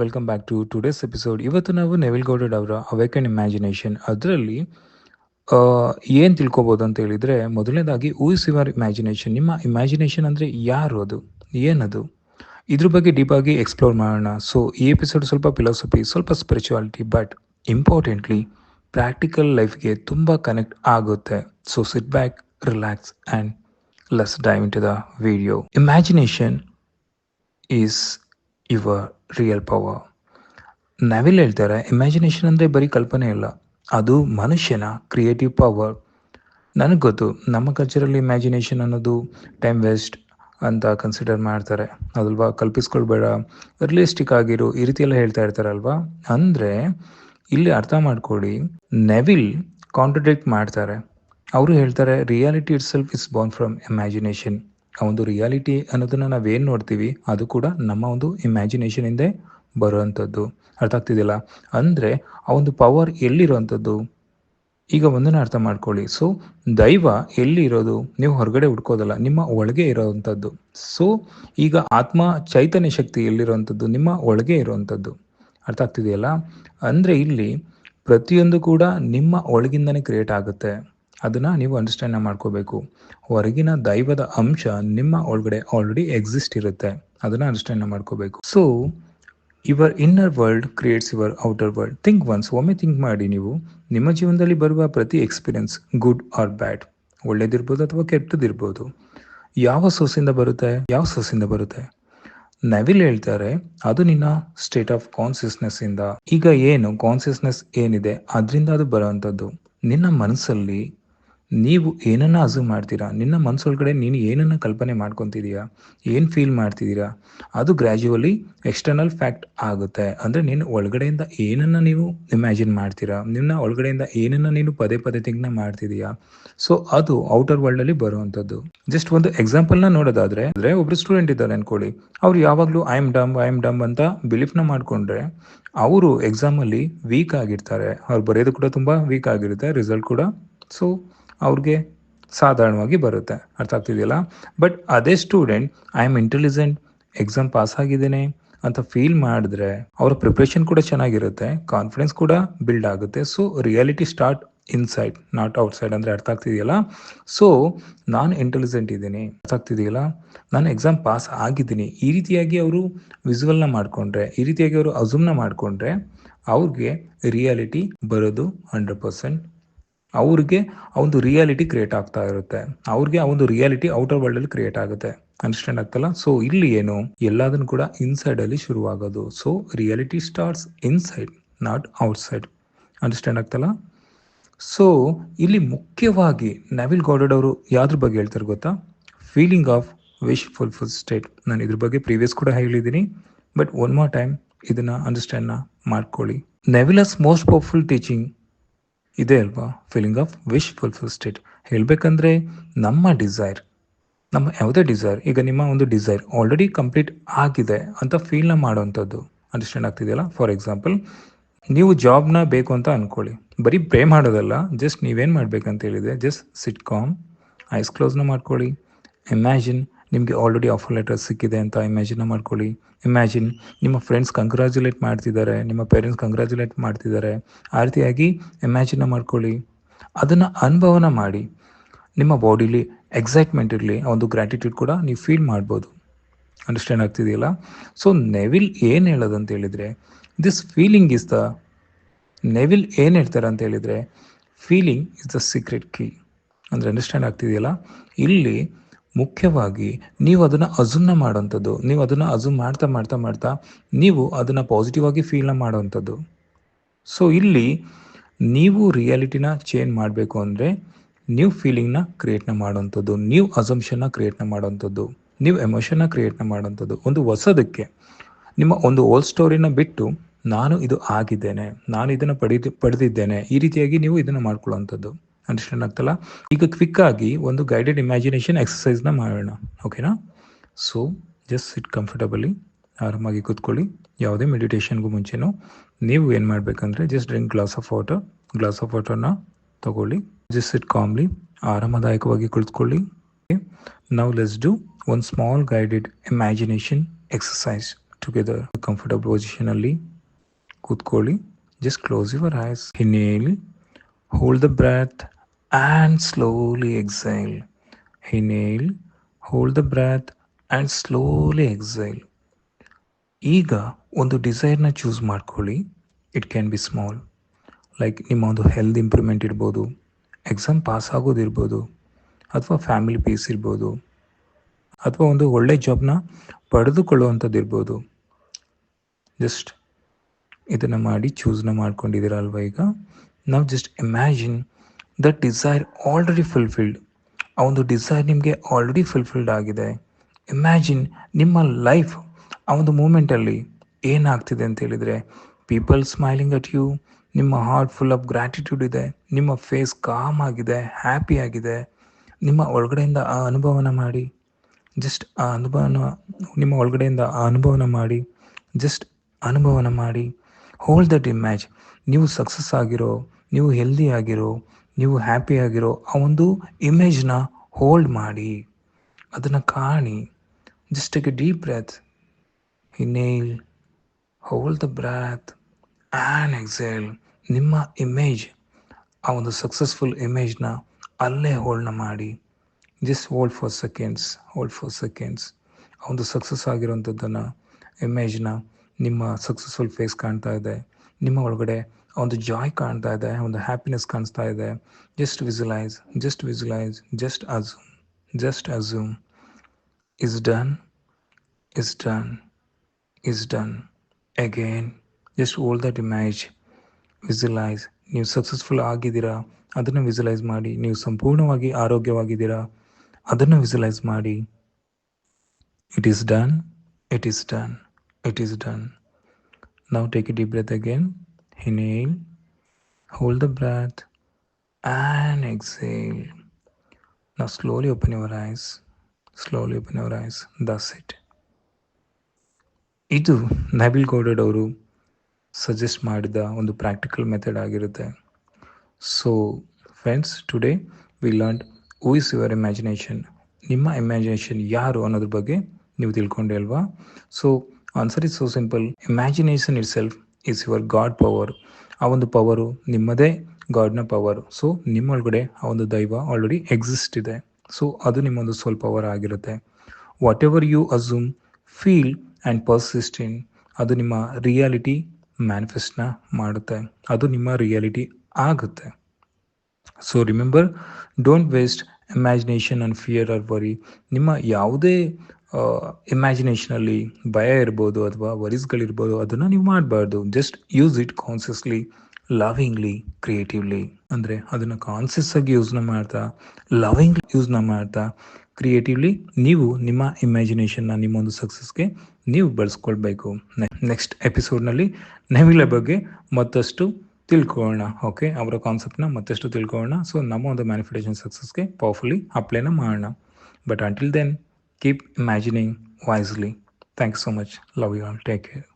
Welcome back to today's episode ಇವತ್ತು ನಾವು Nevill ಗೌಡಡ್ ಅವರ ಅವೇಕನ್ ಇಮ್ಯಾಜಿನೇಷನ್ ಅದರಲ್ಲಿ ಏನು ತಿಳ್ಕೊಬೋದು ಅಂತ ಹೇಳಿದರೆ, ಮೊದಲನೇದಾಗಿ ಯುವರ್ ಇಮ್ಯಾಜಿನೇಷನ್ ನಿಮ್ಮ ಇಮ್ಯಾಜಿನೇಷನ್ ಅಂದರೆ ಯಾರು ಅದು? ಏನದು? ಇದ್ರ ಬಗ್ಗೆ ಡೀಪಾಗಿ ಎಕ್ಸ್ಪ್ಲೋರ್ ಮಾಡೋಣ. ಸೊ ಈ ಎಪಿಸೋಡ್ ಸ್ವಲ್ಪ ಫಿಲಾಸಫಿ ಸ್ವಲ್ಪ ಸ್ಪಿರಿಚುವಾಲಿಟಿ ಬಟ್ ಇಂಪಾರ್ಟೆಂಟ್ಲಿ ಪ್ರಾಕ್ಟಿಕಲ್ ಲೈಫ್ಗೆ ತುಂಬ ಕನೆಕ್ಟ್ ಆಗುತ್ತೆ. So sit back relax and let's dive into the video imagination is your real power ನಾವಿಲ್ಲಿ ಹೇಳ್ತಾರೆ ಇಮ್ಯಾಜಿನೇಷನ್ ಅಂದರೆ ಬರೀ ಕಲ್ಪನೆ ಇಲ್ಲ. ಅದು ಮನುಷ್ಯನ ಕ್ರಿಯೇಟಿವ್ ಪವರ್ ನನಗೆ ಗೊತ್ತು, ನಮ್ಮ ಕಲ್ಚರಲ್ಲಿ ಇಮ್ಯಾಜಿನೇಷನ್ ಅನ್ನೋದು ಟೈಮ್ ವೇಸ್ಟ್ ಅಂತ ಕನ್ಸಿಡರ್ ಮಾಡ್ತಾರೆ. ಅದಲ್ವಾ ಕಲ್ಪಿಸ್ಕೊಳ್ಬೇಡ. ರಿಯಲಿಸ್ಟಿಕ್ ಆಗಿರು, ಈ ರೀತಿ ಎಲ್ಲ ಹೇಳ್ತಾ ಇರ್ತಾರಲ್ವಾ? ಅಂದರೆ, ಇಲ್ಲಿ ಅರ್ಥ ಮಾಡ್ಕೊಳ್ಳಿ ನೆವಿಲ್ ಕಾಂಟ್ರಡಿಕ್ಟ್ ಮಾಡ್ತಾರೆ. ಅವರು ಹೇಳ್ತಾರೆ reality itself is born from imagination ಆ ಒಂದು ರಿಯಾಲಿಟಿ ಅನ್ನೋದನ್ನ ನಾವೇನು ನೋಡ್ತೀವಿ, ಅದು ಕೂಡ ನಮ್ಮ ಒಂದು ಇಮ್ಯಾಜಿನೇಷನ್ ಇಂದ ಬರುವಂಥದ್ದು. ಅರ್ಥ ಆಗ್ತಿದೆಯಲ್ಲ ಅಂದರೆ ಆ ಒಂದು ಪವರ್ ಎಲ್ಲಿರುವಂಥದ್ದು? ಈಗ ಒಂದನ್ನು ಅರ್ಥ ಮಾಡ್ಕೊಳ್ಳಿ. ಸೊ ದೈವ ಎಲ್ಲಿ ಇರೋದು ನೀವು ಹೊರಗಡೆ ಹುಡ್ಕೋದಲ್ಲ, ನಿಮ್ಮ ಒಳಗೆ ಇರೋವಂಥದ್ದು. ಸೊ ಈಗ ಆತ್ಮ ಚೈತನ್ಯ ಶಕ್ತಿ ಎಲ್ಲಿರುವಂಥದ್ದು? ನಿಮ್ಮ ಒಳಗೆ ಇರುವಂಥದ್ದು. ಅರ್ಥ ಆಗ್ತಿದೆಯಲ್ಲ? ಅಂದರೆ ಇಲ್ಲಿ ಪ್ರತಿಯೊಂದು ಕೂಡ ನಿಮ್ಮ ಒಳಗಿಂದನೇ ಕ್ರಿಯೇಟ್ ಆಗುತ್ತೆ. ಅದನ್ನು ನೀವು ಅಂಡರ್ಸ್ಟ್ಯಾಂಡ್ ಮಾಡ್ಕೋಬೇಕು. ಹೊರಗಿನ ದೈವದ ಅಂಶ ನಿಮ್ಮ ಒಳಗಡೆ ಆಲ್ರೆಡಿ ಎಕ್ಸಿಸ್ಟ್ ಇರುತ್ತೆ. ಅದನ್ನು ಅಂಡರ್ಸ್ಟ್ಯಾಂಡ್ ಮಾಡ್ಕೋಬೇಕು. So your inner world creates your outer world think once ಒಮ್ಮೆ ಥಿಂಕ್ ಮಾಡಿ ನೀವು, ನಿಮ್ಮ ಜೀವನದಲ್ಲಿ ಬರುವ ಪ್ರತಿ ಎಕ್ಸ್ಪೀರಿಯನ್ಸ್ ಗುಡ್ ಆರ್ ಬ್ಯಾಡ್ ಒಳ್ಳೇದಿರ್ಬೋದು ಅಥವಾ ಕೆಟ್ಟದಿರ್ಬೋದು, ಯಾವ ಸೋಸಿಂದ ಬರುತ್ತೆ? ಯಾವ ಸೋಸಿಂದ ಬರುತ್ತೆ? ನವಿಲ್ ಹೇಳ್ತಾರೆ, ಅದು ನಿನ್ನ ಸ್ಟೇಟ್ ಆಫ್ ಕಾನ್ಸಿಯಸ್ನೆಸ್ ಇಂದ. ಈಗ ಏನು ಕಾನ್ಸಿಯಸ್ನೆಸ್ ಏನಿದೆ, ಅದರಿಂದ ಅದು ಬರುವಂಥದ್ದು ನಿನ್ನ ಮನಸ್ಸಲ್ಲಿ ನೀವು ಏನನ್ನ ಅಸೂಮ್ ಮಾಡ್ತೀರಾ? ನಿನ್ನ ಮನಸ್ಸೊಳಗಡೆ ನೀನು ಏನನ್ನ ಕಲ್ಪನೆ ಮಾಡ್ಕೊತಿದೀಯಾ? ಏನು ಫೀಲ್ ಮಾಡ್ತಿದ್ದೀರಾ ಅದು ಗ್ರ್ಯಾಜುವಲಿ ಎಕ್ಸ್ಟರ್ನಲ್ ಫ್ಯಾಕ್ಟ್ ಆಗುತ್ತೆ. ಅಂದರೆ ನೀನು ಒಳಗಡೆಯಿಂದ ಏನನ್ನ ನೀವು ಇಮ್ಯಾಜಿನ್ ಮಾಡ್ತೀರಾ? ನಿನ್ನ ಒಳಗಡೆಯಿಂದ ಏನನ್ನ ನೀನು ಪದೇ ಪದೇ ತಿಂಗ್ನ ಮಾಡ್ತಿದೀಯಾ? ಸೊ ಅದು ಔಟರ್ ವರ್ಲ್ಡ್ ಅಲ್ಲಿ ಬರುವಂಥದ್ದು. ಜಸ್ಟ್ ಒಂದು ಎಕ್ಸಾಂಪಲ್ನ ನೋಡೋದಾದ್ರೆ, ಅಂದರೆ ಒಬ್ರು ಸ್ಟೂಡೆಂಟ್ ಇದ್ದಾರೆ ಅನ್ಕೊಳ್ಳಿ. ಅವ್ರು ಯಾವಾಗಲೂ I am dumb I am dumb ಅಂತ ಬಿಲೀಫ್ನ ಮಾಡ್ಕೊಂಡ್ರೆ, ಅವರು ಎಕ್ಸಾಮಲ್ಲಿ ವೀಕ್ ಆಗಿರ್ತಾರೆ. ಅವ್ರು ಬರೆಯೋದು ಕೂಡ ತುಂಬ ವೀಕ್ ಆಗಿರುತ್ತೆ ರಿಸಲ್ಟ್ ಕೂಡ. ಸೊ ಅವ್ರಿಗೆ ಸಾಧಾರಣವಾಗಿ ಬರುತ್ತೆ. ಅರ್ಥ ಆಗ್ತಿದೆಯಲ್ಲ? ಬಟ್ ಅದೇ student I am intelligent exam pass ಆಗಿದ್ದೇನೆ ಅಂತ ಫೀಲ್ ಮಾಡಿದ್ರೆ ಅವರ ಪ್ರಿಪ್ರೇಷನ್ ಕೂಡ ಚೆನ್ನಾಗಿರುತ್ತೆ ಕಾನ್ಫಿಡೆನ್ಸ್ ಕೂಡ ಬಿಲ್ಡ್ ಆಗುತ್ತೆ. So reality start inside not outside ಅಂದರೆ ಅರ್ಥ ಆಗ್ತಿದೆಯಲ್ಲ? ಸೊ ನಾನು ಇಂಟೆಲಿಜೆಂಟ್ ಇದ್ದೀನಿ. ಅರ್ಥ ಆಗ್ತಿದೆಯಲ್ಲ? ನಾನು ಎಕ್ಸಾಮ್ ಪಾಸ್ ಆಗಿದ್ದೀನಿ. ಈ ರೀತಿಯಾಗಿ ಅವರು ವಿಸುವಲ್ನ ಮಾಡಿಕೊಂಡ್ರೆ, ಈ ರೀತಿಯಾಗಿ ಅವರು ಅಜೂಮ್ನ ಮಾಡಿಕೊಂಡ್ರೆ ಅವ್ರಿಗೆ ರಿಯಾಲಿಟಿ ಬರೋದು ಹಂಡ್ರೆಡ್ ಪರ್ಸೆಂಟ್ ಅವ್ರಿಗೆ ಆ ಒಂದು ರಿಯಾಲಿಟಿ ಕ್ರಿಯೇಟ್ ಆಗ್ತಾ ಇರುತ್ತೆ. ಅವ್ರಿಗೆ ಆ ಒಂದು ರಿಯಾಲಿಟಿ ಔಟರ್ ವರ್ಲ್ಡ್ ಅಲ್ಲಿ ಕ್ರಿಯೇಟ್ ಆಗುತ್ತೆ. ಅಂಡರ್ಸ್ಟ್ಯಾಂಡ್ ಆಗ್ತಲ್ಲ? ಸೊ ಇಲ್ಲಿ ಏನು? ಎಲ್ಲದನ್ನು ಕೂಡ ಇನ್ಸೈಡ್ ಅಲ್ಲಿ ಶುರುವಾಗೋದು. So reality starts inside not outside understand ಆಗ್ತಲ್ಲ? So ಇಲ್ಲಿ ಮುಖ್ಯವಾಗಿ ನವಿಲ್ ಗೌಡಡ್ ಅವರು ಯಾವ್ದ್ರ ಬಗ್ಗೆ ಹೇಳ್ತಾರೆ ಗೊತ್ತಾ? Feeling of wish fulfilled state ನಾನು ಇದ್ರ ಬಗ್ಗೆ ಪ್ರೀವಿಯಸ್ ಕೂಡ ಹೇಳಿದ್ದೀನಿ. ಬಟ್ ಒನ್ ಮೋರ್ ಟೈಮ್ ಇದನ್ನ ಅಂಡರ್ಸ್ಟ್ಯಾಂಡ್ನ ಮಾಡ್ಕೊಳ್ಳಿ. ನೆವಿಲಸ್ ಮೋಸ್ಟ್ ಪವರ್ಫುಲ್ ಟೀಚಿಂಗ್ ಇದೆ ಅಲ್ವಾ? Feeling of wish fulfil state ಹೇಳಬೇಕಂದ್ರೆ ನಮ್ಮ ಡಿಸೈರ್ ನಮ್ಮ ಯಾವುದೇ ಡಿಸೈರ್ ಈಗ ನಿಮ್ಮ ಒಂದು ಡಿಸೈರ್ ಆಲ್ರೆಡಿ ಕಂಪ್ಲೀಟ್ ಆಗಿದೆ ಅಂತ ಫೀಲ್ನ ಮಾಡುವಂಥದ್ದು. ಅಂಡರ್ಸ್ಟ್ಯಾಂಡ್ ಆಗ್ತಿದೆಯಲ್ಲ? ಫಾರ್ ಎಕ್ಸಾಂಪಲ್ ನೀವು ಜಾಬ್ನ ಬೇಕು ಅಂತ ಅಂದ್ಕೊಳ್ಳಿ ಬರೀ ಪ್ರೇ ಮಾಡೋದಲ್ಲ ಜಸ್ಟ್ ನೀವೇನು ಮಾಡಬೇಕಂತ ಹೇಳಿದೆ ಜಸ್ಟ್ ಸಿಟ್ ಕಾಮ್ ಐಸ್ ಕ್ಲೋಸ್ನ ಮಾಡ್ಕೊಳ್ಳಿ. ಇಮ್ಯಾಜಿನ್ ನಿಮಗೆ ಆಲ್ರೆಡಿ ಆಫರ್ ಲೆಟರ್ ಸಿಕ್ಕಿದೆ ಅಂತ ಇಮ್ಯಾಜಿನ್ ಮಾಡ್ಕೊಳ್ಳಿ. ಇಮ್ಯಾಜಿನ್ ನಿಮ್ಮ ಫ್ರೆಂಡ್ಸ್ ಕಂಗ್ರ್ಯಾಚುಲೇಟ್ ಮಾಡ್ತಿದ್ದಾರೆ, ನಿಮ್ಮ ಪೇರೆಂಟ್ಸ್ ಕಂಗ್ರ್ಯಾಚುಲೇಟ್ ಮಾಡ್ತಿದ್ದಾರೆ. ಆ ರೀತಿಯಾಗಿ ಇಮ್ಯಾಜಿನ್ನ ಮಾಡ್ಕೊಳ್ಳಿ. ಅದನ್ನು ಅನುಭವನ ಮಾಡಿ. ನಿಮ್ಮ ಬಾಡಿಲಿ ಎಕ್ಸೈಟ್ಮೆಂಟ್ ಇರಲಿ ಒಂದು ಗ್ರ್ಯಾಟಿಟ್ಯೂಡ್ ಕೂಡ ನೀವು ಫೀಲ್ ಮಾಡ್ಬೋದು. ಅಂಡರ್ಸ್ಟ್ಯಾಂಡ್ ಆಗ್ತಿದೆಯಲ್ಲ? ಸೊ ನೆವಿಲ್ ಏನು ಹೇಳೋದಂತ ಹೇಳಿದರೆ this feeling is the Neville ಏನು ಹೇಳ್ತಾರೆ ಅಂತ ಹೇಳಿದರೆ feeling is the secret key ಅಂದರೆ ಅಂಡರ್ಸ್ಟ್ಯಾಂಡ್ ಆಗ್ತಿದೆಯಲ್ಲ? ಇಲ್ಲಿ ಮುಖ್ಯವಾಗಿ ನೀವು ಅದನ್ನು ಅಜುಮ್ನ ಮಾಡೋವಂಥದ್ದು, ನೀವು ಅದನ್ನು ಅಜುಮ್ ಮಾಡ್ತಾ ಮಾಡ್ತಾ ಮಾಡ್ತಾ ನೀವು ಅದನ್ನು ಪಾಸಿಟಿವ್ ಆಗಿ ಫೀಲ್ನ ಮಾಡೋವಂಥದ್ದು. ಸೊ ಇಲ್ಲಿ ನೀವು ರಿಯಾಲಿಟಿನ ಚೇಂಜ್ ಮಾಡಬೇಕು ಅಂದರೆ ನೀವು ಫೀಲಿಂಗ್ನ ಕ್ರಿಯೇಟ್ನ ಮಾಡೋವಂಥದ್ದು, ನೀವು ಅಸಂಪ್ಷನ್ನ ಕ್ರಿಯೇಟ್ನ ಮಾಡೋವಂಥದ್ದು, ನೀವು ಎಮೋಷನ್ನ ಕ್ರಿಯೇಟ್ನ ಮಾಡೋವಂಥದ್ದು. ಒಂದು ಹೊಸದಕ್ಕೆ, ನಿಮ್ಮ ಒಂದು ಓಲ್ಡ್ ಸ್ಟೋರಿನ ಬಿಟ್ಟು ನಾನು ಇದು ಆಗಿದ್ದೇನೆ, ನಾನು ಇದನ್ನು ಪಡೆದು, ಪಡೆದಿದ್ದೇನೆ, ಈ ರೀತಿಯಾಗಿ ನೀವು ಇದನ್ನು ಮಾಡ್ಕೊಳ್ಳೋವಂಥದ್ದು. ಅಂಡರ್ಸ್ಟ್ಯಾಂಡ್ ಆಗ್ತಲ್ಲ ಈಗ ಕ್ವಿಕ್ ಆಗಿ ಒಂದು ಗೈಡೆಡ್ ಇಮ್ಯಾಜಿನೇಷನ್ ಎಕ್ಸಸೈಸ್ನ ಮಾಡೋಣ. ಓಕೆನಾ ಸೊ ಜಸ್ಟ್ ಸಿಟ್ ಕಂಫರ್ಟಬಲಿ ಆರಾಮಾಗಿ ಕೂತ್ಕೊಳ್ಳಿ. ಯಾವುದೇ ಮೆಡಿಟೇಷನ್ಗೂ ಮುಂಚೆನೂ ನೀವು ಏನು ಮಾಡಬೇಕಂದ್ರೆ just drink glass of water glass of ವಾಟರ್ನ ತಗೊಳ್ಳಿ. ಜಸ್ಟ್ ಸಿಟ್ ಕಾಮ್ಲಿ ಆರಾಮದಾಯಕವಾಗಿ ಕುಳಿತುಕೊಳ್ಳಿ. ನಾವು ಲೆಸ್ ಡೂ ಒಂದು small guided imagination exercise together comfortable ಪೊಸಿಷನಲ್ಲಿ ಕೂತ್ಕೊಳ್ಳಿ. Just close your eyes inhale hold the breath and slowly exhale. Inhale, hold the breath and slowly exhale. ಈಗ ಒಂದು ಡಿಸೈರ್ನ choose ಮಾಡ್ಕೊಳ್ಳಿ it can be small like ನಿಮ್ಮ ಒಂದು health improvement ಇರ್ಬೋದು exam pass ಆಗೋದಿರ್ಬೋದು ಅಥವಾ ಫ್ಯಾಮಿಲಿ ಪೀಸ್ ಇರ್ಬೋದು ಅಥವಾ ಒಂದು ಒಳ್ಳೆ ಜಾಬ್ನ ಪಡೆದುಕೊಳ್ಳುವಂಥದ್ದು ಇರ್ಬೋದು ಜಸ್ಟ್ ಇದನ್ನು ಮಾಡಿ ಚೂಸ್ನ ಮಾಡ್ಕೊಂಡಿದ್ದೀರ ಅಲ್ವಾ ಈಗ ನಾವು just imagine that desire already fulfilled ಆ ಒಂದು ಡಿಸೈರ್ ನಿಮಗೆ ಆಲ್ರೆಡಿ ಫುಲ್ಫಿಲ್ಡ್ ಆಗಿದೆ. ಇಮ್ಯಾಜಿನ್ ನಿಮ್ಮ ಲೈಫ್ ಆ ಒಂದು ಮೂಮೆಂಟಲ್ಲಿ ಏನಾಗ್ತಿದೆ ಅಂತ ಹೇಳಿದರೆ ಪೀಪಲ್ ಸ್ಮೈಲಿಂಗ್ ಅಟ್ ಯು ನಿಮ್ಮ ಹಾರ್ಟ್ ಫುಲ್ ಆಫ್ ಗ್ರ್ಯಾಟಿಟ್ಯೂಡ್ ಇದೆ, ನಿಮ್ಮ ಫೇಸ್ ಕಾಮ್ ಆಗಿದೆ ಹ್ಯಾಪಿ ಆಗಿದೆ. ನಿಮ್ಮ ಒಳಗಡೆಯಿಂದ ಆ ಅನುಭವನ ಮಾಡಿ. ಜಸ್ಟ್ ಆ ಅನುಭವನ, ನಿಮ್ಮ ಒಳಗಡೆಯಿಂದ ಆ ಅನುಭವನ ಮಾಡಿ. ಜಸ್ಟ್ ಅನುಭವನ ಮಾಡಿ. ಹೋಲ್ಡ್ ದಟ್ ಇಮ್ಯಾಜ್ ನೀವು ಸಕ್ಸಸ್ ಆಗಿರೋ, ನೀವು ಹೆಲ್ದಿ ಆಗಿರೋ ನೀವು ಹ್ಯಾಪಿಯಾಗಿರೋ ಆ ಒಂದು ಇಮೇಜ್ನ ಹೋಲ್ಡ್ ಮಾಡಿ, ಅದನ್ನು ಕಾಣಿ. Just a deep breath inhale hold the breath and exhale ನಿಮ್ಮ ಇಮೇಜ್ ಆ ಒಂದು ಸಕ್ಸಸ್ಫುಲ್ ಇಮೇಜ್ನ ಅಲ್ಲೇ ಹೋಲ್ಡ್ನ ಮಾಡಿ. Just hold for seconds hold for seconds ಆ ಒಂದು ಸಕ್ಸಸ್ ಆಗಿರೋಂಥದ್ದನ್ನು ಇಮೇಜ್ನ ನಿಮ್ಮ ಸಕ್ಸಸ್ಫುಲ್ ಫೇಸ್ ಕಾಣ್ತಾ ಇದೆ. ನಿಮ್ಮ ಒಳಗಡೆ ಒಂದು ಜಾಯ್ ಕಾಣ್ತಾ ಇದೆ ಒಂದು ಹ್ಯಾಪಿನೆಸ್ ಕಾಣಿಸ್ತಾ ಇದೆ just visualise just visualise just assume just assume is done is done is done again just hold that image visualise ನೀವು ಸಕ್ಸಸ್ಫುಲ್ ಆಗಿದ್ದೀರಾ ಅದನ್ನು ವಿಸುಲೈಸ್ ಮಾಡಿ. ನೀವು ಸಂಪೂರ್ಣವಾಗಿ ಆರೋಗ್ಯವಾಗಿದ್ದೀರಾ ಅದನ್ನು ವಿಸುಲೈಸ್ ಮಾಡಿ. It is done it is done it is done ನಾವು take a deep breath again inhale, hold the breath, and exhale. Now slowly open your eyes, slowly open your eyes. That's it. ಇದು Neville Goddard ಅವರು suggest ಮಾಡಿದ ಒಂದು practical method ಆಗಿರುತ್ತೆ. So friends today we learn is your imagination ನಿಮ್ಮ imagination ಯಾರು ಅನ್ನೋದ್ರ ಬಗ್ಗೆ ನೀವು ತಿಳ್ಕೊಂಡೆ ಅಲ್ವಾ? So answer is so simple imagination itself is your god power ಆ ಒಂದು ಪವರು ನಿಮ್ಮದೇ ಗಾಡ್ನ ಪವರ್ ಸೊ ನಿಮ್ಮೊಳಗಡೆ ಆ ಒಂದು ದೈವ ಆಲ್ರೆಡಿ ಎಕ್ಸಿಸ್ಟ್ ಇದೆ. ಸೊ ಅದು ನಿಮ್ಮೊಂದು ಸೋಲ್ ಪವರ್ ಆಗಿರುತ್ತೆ. Whatever you assume feel and persist in ಅದು ನಿಮ್ಮ ರಿಯಾಲಿಟಿ ಮ್ಯಾನಿಫೆಸ್ಟ್ನ ಮಾಡುತ್ತೆ. ಅದು ನಿಮ್ಮ ರಿಯಾಲಿಟಿ ಆಗುತ್ತೆ. So remember don't waste imagination and fear or worry ನಿಮ್ಮ ಯಾವುದೇ ಇಮ್ಯಾಜಿನೇಷನಲ್ಲಿ ಭಯ ಇರ್ಬೋದು ಅಥವಾ ವರೀಸ್ಗಳಿರ್ಬೋದು ಅದನ್ನು ನೀವು ಮಾಡಬಾರ್ದು. Just use it consciously lovingly creatively ಅಂದರೆ ಅದನ್ನು ಕಾನ್ಸಿಯಸ್ ಆಗಿ ಯೂಸ್ನ ಮಾಡ್ತಾ ಲವಿಂಗ್ಲಿ ಯೂಸ್ನ ಮಾಡ್ತಾ ಕ್ರಿಯೇಟಿವ್ಲಿ ನೀವು ನಿಮ್ಮ ಇಮ್ಯಾಜಿನೇಷನ್ನ ನಿಮ್ಮೊಂದು ಸಕ್ಸಸ್ಗೆ ನೀವು ಬಳಸ್ಕೊಳ್ಬೇಕು. ನೆಕ್ಸ್ಟ್ ಎಪಿಸೋಡ್ನಲ್ಲಿ ನೆವಿಲ ಬಗ್ಗೆ ಮತ್ತಷ್ಟು ತಿಳ್ಕೊಳ್ಳೋಣ ಓಕೆ ಅವರ ಕಾನ್ಸೆಪ್ಟ್ನ ಮತ್ತಷ್ಟು ತಿಳ್ಕೊಳ್ಳೋಣ. ಸೊ ನಮ್ಮ ಒಂದು ಮ್ಯಾನಿಫಿಟೇಷನ್ ಸಕ್ಸಸ್ಗೆ ಪವರ್ಫುಲಿ ಅಪ್ಲೈನ ಮಾಡೋಣ. But until then keep imagining wisely. Thanks so much. Love you all. Take care.